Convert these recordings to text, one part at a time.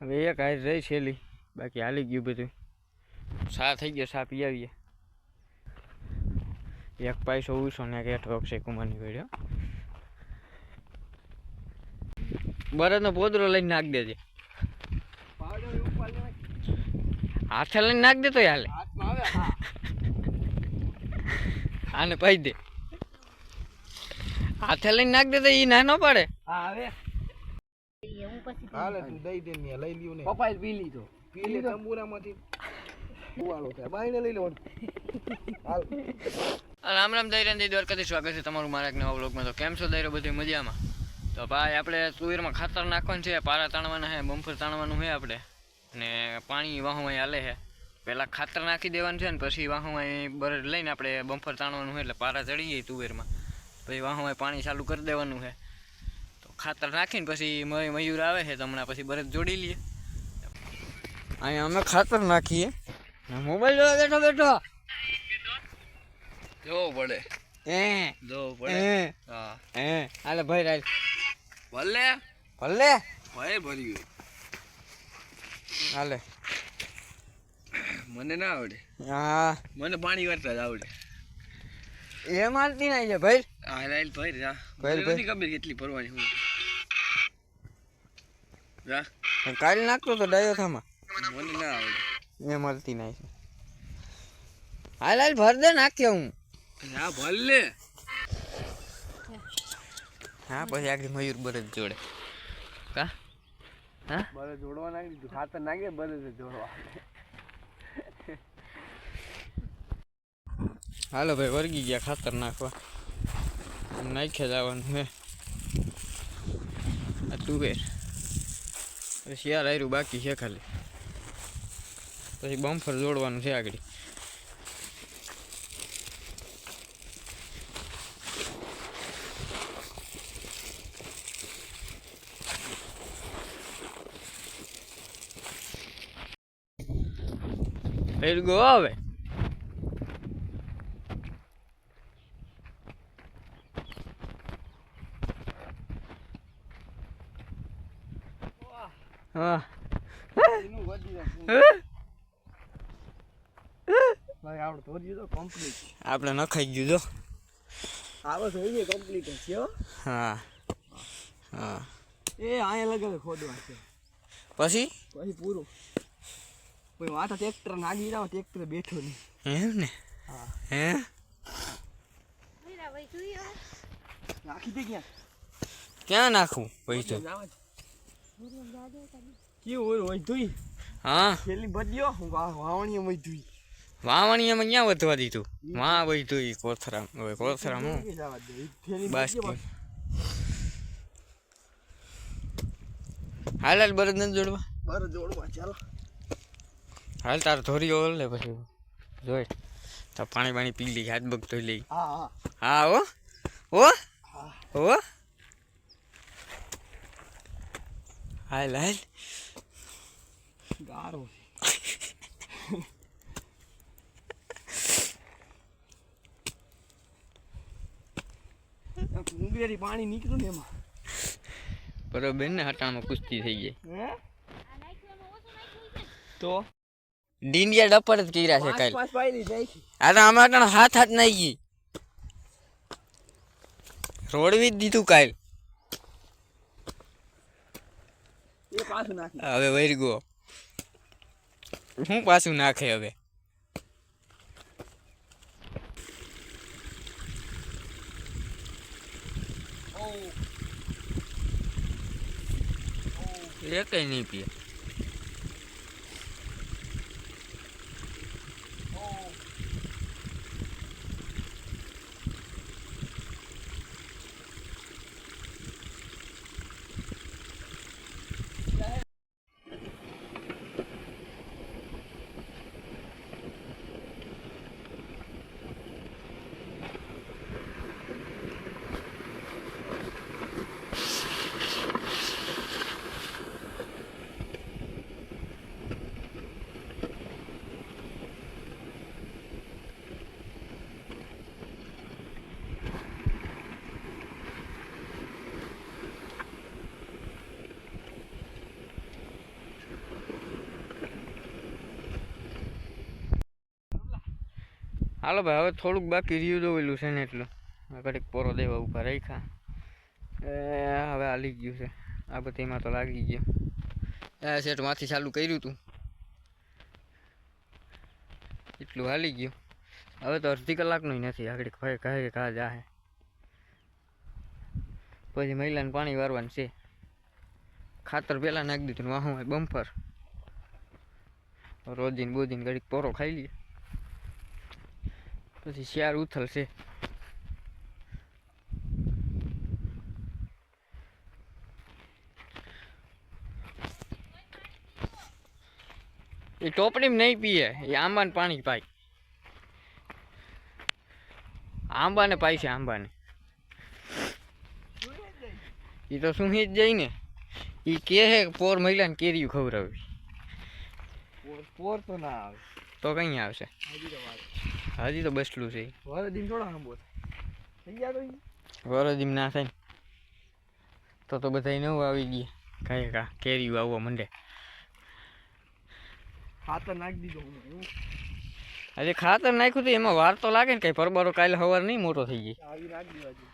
હવે એક હાર રહી છેલ્લી. બાકી હાલી ગયું બધું. સા થઈ ગયો, સા પી આવીએ એક પૈસો ઉસો ને એક હેઠો અક્ષય કુમારની ગયો બરદનો પોદરો લઈને નાખ દેજે. હાથે લઈને નાખ દે તો હાલે. આને પૈ દે. હાથે લઈને નાખ દે તો ઈ ના ન પડે. હાલે તું દઈ દે ને લઈ લ્યો ને. પપ્પાએ પી લીધો. પી લે તંબુરામાંથી. ઉવાળો થાય. બાઈને લઈ લેવાનું. હાલ. રામ રામ દઈ દી. દ્વારકાથી સ્વાગત છે તમારું મારા એક નવા બ્લોગમાં તો કેમ છો દૈરો બધી મજામાં? તો ભાઈ આપણે તુવેરમાં ખાતર નાખવાનું છે પારા તાણવાના છે બમ્ફર તાણવાનું છે આપણે. ને પાણી વાહુમાં હાલે છે. પહેલાં ખાતર નાખી દેવાનું છે ને પછી વાહુમાં બરડ લઈને આપણે બમ્ફર તાણવાનું છે એટલે પારા ચડી જાય તુવેરમાં. પછી વાહુમાં પાણી ચાલુ કરી દેવાનું છે. ખાતર નાખીને પછી મયુર આવે છે તો હમણાં પછી બરડ જોડી લઈએ. અહીંયા અમે ખાતર નાખીએ. મોબાઈલ જોવા બેઠો બેઠો. જોવો પડે. એ જોવો પડે. હા. એ હાલે ભાઈ રાજ ભલે. ભલે. ભાઈ ભરી ગયું હાલે. મને ના આવડે. હા. મને પાણી વારતા જ આવડે. એ મારતી નહીં છે ભાઈ. હા રાઈલ ભાઈ જા. ભાઈ. નથી ખબર કેટલી ભરવાની હું. કાલ નાખતો તો ડાયો થામાં. મને ના આવડે. એ મળતી નહીં છે હાલ હાલ ભર દે નાખ્યો હું હા ભલે હા પછી આગળ મયુર બરજ જોડે. કા? હા? બરે જોડવા નાખી દીધું. ખાતર નાખી બરજ જોડવા. હાલો ભાઈ વર્ગી ગયા ખાતર નાખવા. નાખ્યા જવાનું હે. આ તુવેર શિયાર આયરું બાકી છે ખાલી. પછી બમ્ફર જોડવાનું છે આગળ. ગો આવે હા એનું વધી જશે ભાઈ આવડે તો વધી તો કમ્પ્લીટ આપણે નખાઈ ગયું, જો. આવો થઈ ગયો કમ્પ્લીટ છે હો. હા. એ અહીંયા લગાવે ખોદવા છે પછી? પછી પૂરું પછી વાટા ટ્રેક્ટર નાગી જાવ ટ્રેક્ટર બેઠો નહીં એમ ને? હા? હે નાખી દે ક્યાં ક્યાં પૈસા? જાવા જ. કેવું હોય ધોઈ હા? છેલ્લી બદલ્યો હું વા- વાવણીએ હોય ધોઈ ક્યાં વધવા દીધું? વાં વધ્યું એ કોથરામ હવે કોથરામ. બસ હાલ હાલ બરદ નથી જોડવા? બરદ જોડવા ચાલો. હાલ તાર ધોરી ઓલ લે પછી. જોઈ તો પાણી પાણી પી લઈ હાથ બગ ધોઈ લઈ હા હા. હા ઓ ઓ ઓ હાલ હાલ. ગારો ડુંગળી પાણી નીકળ્યું ને એમાં. બરોબર ને હટામાં કુસ્તી થઈ ગઈ. તો? ડીંડિયા ડપર જ કર્યા છે કાલ. જાય આ તો આમાં કણ હાથ હાથ નાઈ ગઈ. રોડવી જ દીધું કાલ. એ પાછું નાખી. હવે વૈર ગયો હું પાછું નાખે હવે. એ કઈ નહીં પીએ. હાલો ભાઈ, હવે થોડુંક બાકી રહ્યું દોવેલું છે ને એટલું. ઘડીક પોરો દેવા ઊભા રાખ્યા. એ, હવે હાલી ગયું છે. આ બધીમાં તો લાગી ગયું. એ સેટમાંથી ચાલુ કર્યું હતું એટલું હાલી ગયું. હવે તો અડધી કલાકનું નથી. આગળ કહે કહે કા જાહે. પછી મહિલાને પાણી વારવાનું છે. ખાતર પહેલાં નાખી દીધું વાહું બમ્પર રોજીને બોજીને ઘડીક પોરો ખાઈ લઈએ. પછી શિયાર ઉથલ છે એ ટોપડીમાં નહીં પીએ એ આંબાને પાણી પાય. આંબાને પાય છે આંબાને. એ તો શું જ જાય ને. એ કે હે પોર મહિલાને કેરીયું ખવડાવી પોર પોર તો ના આવે. તો કઈ આવશે? હજી તો બસલું છે. વરદીમ થોડા આંબો થઈ ગયા તો વરદીમ ના થાય. તો તો બધા નવું આવી ગયા. કાંઈ કા કેરી આવવા મંડે. ખાતર નાખી દીધો આજે ખાતર નાખ્યું તો એમાં વાર તો લાગે ને કઈ પરબારો કાલે સવાર નહીં મોટો થઈ જાય. આવી નાખી દેવા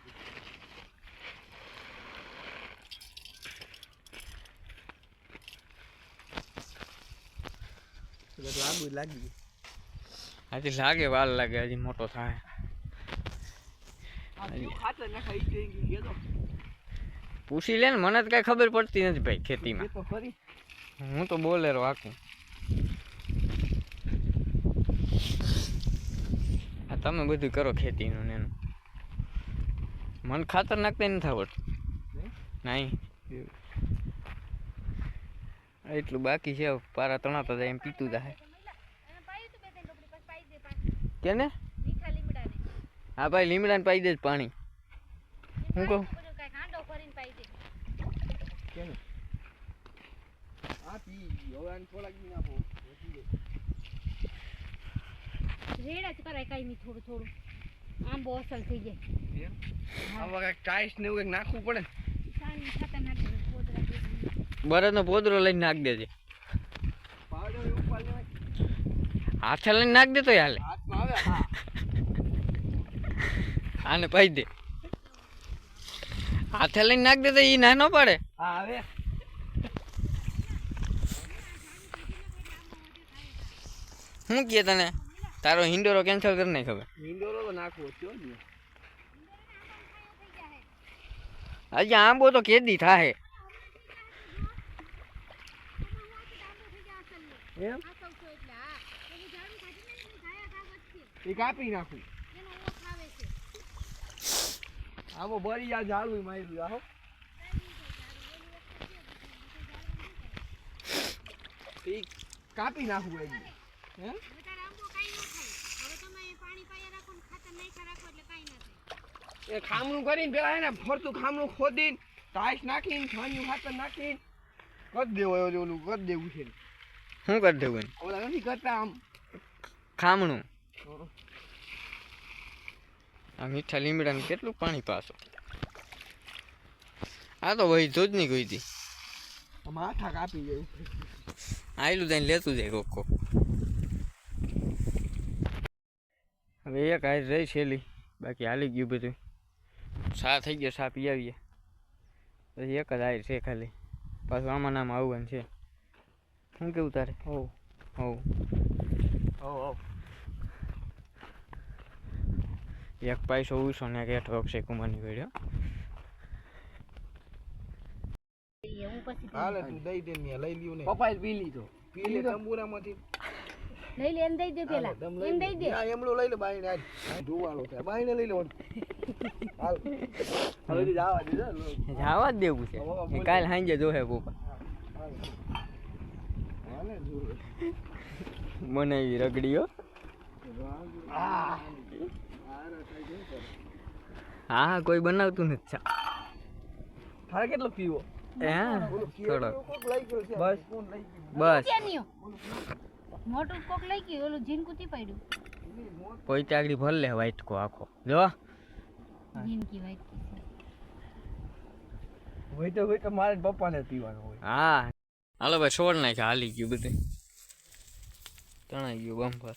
લાગુ લાગી આજે લાગે વાર લાગે હજી મોટો થાય. પૂછી લે ને મને તો કઈ ખબર પડતી નથી ભાઈ ખેતીમાં. હું તો બોલેરો હાકું. આ તમે બધું કરો ખેતીનું ને એનું. મન ખાતર નાખતા નથી આવડતું. નહીં? એટલું બાકી છે પારા તણાતા જાય એમ પીતું જાય. કેને હા ભાઈ લીમડાને પાઈ દે પાણી. હું કહું? આ. રેડા જ કરાય કાંઈ થોડું થોડું. આંબો અસર થઈ જાય? આમાં ટાઈસ ને એવું કંઈક નાખવું પડે? ને દે પોદરા પોદરો લઈને નાખ દેજે. હાથે લઈને નાખ દે તો હાલે. આને પાઈ દે. હાથે લઈને નાખ દે તો એ ના ન પડે. હા આવે શું કહે તને? તારો હિંડોરો કેન્સલ કરી નાખ હવે મીંડોરો તો નાખવો થયો જ ને હજી આંબો તો કેદી થાહે. એમ? એ કાપી નાખું. આવો બળી આ ઝાડું માર્યું આવો. એ કાપી નાખું એ હે? એ ખામણું કરીને પેલા એને ફરતું ખામણું ખોદીને ટાઈસ નાખીને છાણિયું ખાતર નાખીને કરી દેવો ઓલું ઓલું કરી દેવું છે. શું કરી દેવું ઓલા નથી કરતા આમ. ખામણું? આ મીઠા લીમડાને કેટલું પાણી પાસો આ તો વહી જો જ નહીં કોઈ હતી માથા કાપી જાય આયલું જઈને લેતું જાય કોક કોક હવે એક આ રહી છેલી બાકી હાલી ગયું બધું. સા થઈ ગયો સા પી આવીએ પછી એક જ હાર છે ખાલી. પાછું આમાં નામ આવવાનું છે. શું કેવું તારે? હો હો હો હો એક પૈસો ઉછો ને એક હેઠો અક્ષય કુમારની હું હાલે તું દઈ દે ને લઈ લ્યું ને. પપ્પાએ પી લીધો. પી લે તંબુરામાંથી. લઈ લે એમ દઈ દે પેલા. એમ દઈ દે. ના એમણું લઈ લે બાઈને ધુવાળો બાઈને લઈ લેવાનું હાલ. હવે જવા દે જવા જ દેવું છે. કાલ સાંજે જોહે પપ્પા. મને એવી રગડીઓ આ હા હા કોઈ બનાવતું નથી. ચા. તારે કેટલો પીવો? બસ. કોણ લઈ ગયું. બસ. મોટું કોક લઈ ગયું ઓલું જીનકું પડ્યું. પોઈતે આગળ ભર લે વાઈટ કો આખો. જો. જીનકી વાઈટ હોય તો હોય તો મારે પપ્પાને પીવાનું હોય. હા. હાલો ભાઈ છોડ નાખ્યા હાલી ગયું બધું. તણાઈ ગયું બમ્પર.